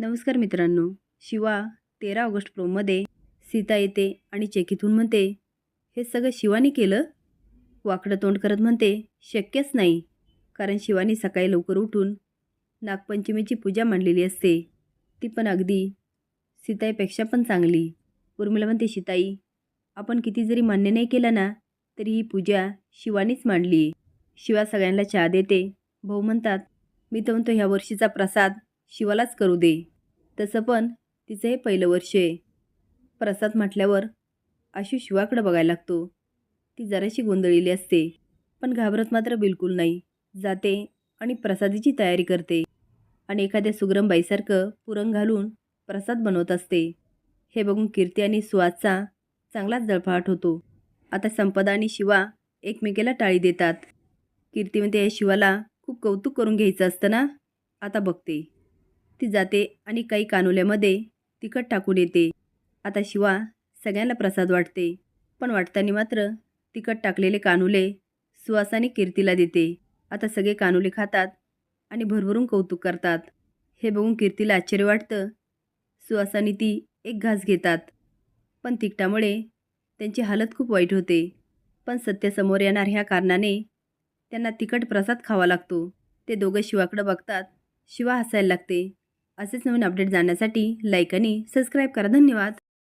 नमस्कार मित्रांनो. शिवा तेरा ऑगस्ट प्रोमध्ये सीता येते आणि चेकीतून म्हणते हे सगळं शिवानी केलं? वाकडं तोंड करत म्हणते शक्यच नाही. कारण शिवानी सकाळी लवकर उठून नागपंचमीची पूजा मांडलेली असते. ती पण अगदी सीताईपेक्षा पण चांगली. उर्मिला म्हणते सीताई आपण किती जरी मान्य नाही केलं ना तरी ही पूजा शिवानीच मांडली शिवा सगळ्यांना चहा देते. भाऊ म्हणतात मी तर म्हणतो ह्या वर्षीचा प्रसाद शिवालाच करू दे. तसं पण तिचं हे पहिलं वर्ष आहे. प्रसाद म्हटल्यावर आशू शिवाकडं बघायला लागतो. ती जराशी गोंधळलेली असते. पण घाबरत मात्र बिलकुल नाही. जाते आणि प्रसादीची तयारी करते. आणि एखाद्या सुगरमबाईसारखं पुरण घालून प्रसाद बनवत असते. हे बघून कीर्ती आणि सुहासचा चांगलाच जळफाट होतो. आता संपदा आणि शिवा एकमेकीला टाळी देतात. कीर्ती म्हणते या शिवाला खूप कौतुक करून घ्यायचं असतं ना? आता बघते. ती जाते आणि काही कानुल्यामध्ये तिखट टाकून येते. आता शिवा सगळ्यांना प्रसाद वाटते. पण वाटताना मात्र तिखट टाकलेले कानुले सुवासाने कीर्तीला देते. आता सगळे कानुले खातात आणि भरभरून कौतुक करतात. हे बघून कीर्तीला आश्चर्य वाटतं. सुवासाने ती एक घास घेतात. पण तिखटामुळे त्यांची हालत खूप वाईट होते. पण सत्य समोर येणार ह्या कारणाने त्यांना तिखट प्रसाद खावा लागतो. ते दोघं शिवाकडं बघतात. शिवा हसायला लागते. असेच नवीन अपडेट जाण्यासाठी लाईक आणि सबस्क्राईब करा. धन्यवाद.